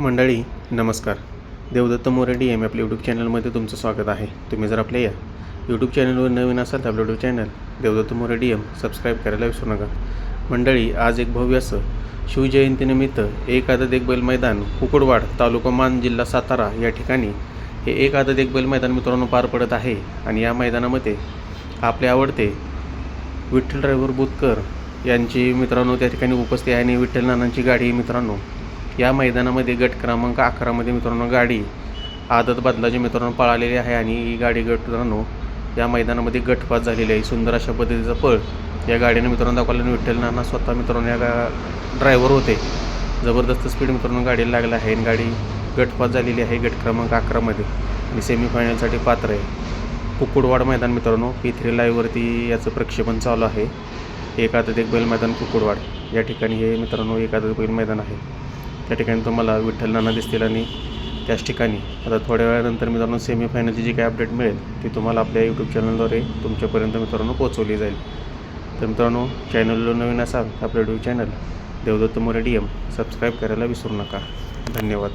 मंडळी नमस्कार. Devdatta More D M आपल्या यूट्यूब चॅनलमध्ये तुमचं स्वागत आहे. तुम्ही जर आपल्या या यूट्यूब चॅनलवर नवीन असाल तर आपलं YouTube channel Devdatta More D M subscribe करायला विसरू नका. मंडळी आज एक भव्य असं शिवजयंतीनिमित्त एक आदत एक बैल मैदान कुकुडवाड तालुका मान जिल्हा सातारा या ठिकाणी हे एक आदत एक बैल मैदान मित्रांनो पार पडत आहे. आणि या मैदानामध्ये आपले आवडते विठ्ठल ड्रायव्हर बुतकर यांची मित्रांनो त्या ठिकाणी उपस्थित आहे. आणि विठ्ठल नानांची गाडी मित्रांनो या मैदानामध्ये गट क्रमांक अकरामध्ये मित्रांनो गाडी आदत बदलाची मित्रांनो पळालेली आहे आणि ही गाडी गट मित्रांनो या मैदानामध्ये गटपात झालेली आहे. सुंदर अशा पद्धतीचा पळ या गाडीने मित्रांनो दाखवला आणि विठ्ठल नाना स्वतः मित्रांनो या गा ड्रायव्हर होते. जबरदस्त स्पीड मित्रांनो गाडीला लागला आहे आणि गाडी गटपात झालेली आहे. गट क्रमांक अकरामध्ये आणि सेमीफायनलसाठी पात्र आहे. कुकुडवाड मैदान मित्रांनो पी थ्री लाईव्हवरती याचं प्रक्षेपण चालू आहे. एक आदत एक बैल मैदान कुकुडवाड. या ठिकाणी हे मित्रांनो एकादत बैल मैदान आहे. त्या ठिकाणी तुम्हाला विठ्ठल नाना दिसतील आणि त्याच ठिकाणी. आता थोड्या वेळानंतर मित्रांनो सेमीफायनलची जी काही अपडेट मिळेल ती तुम्हाला आपल्या यूट्यूब चॅनलद्वारे तुमच्यापर्यंत मित्रांनो पोहोचवली जाईल. तर मित्रांनो चॅनलला नवीन असाल आपलं YouTube channel Devdatta More D M subscribe करायला विसरू नका. धन्यवाद.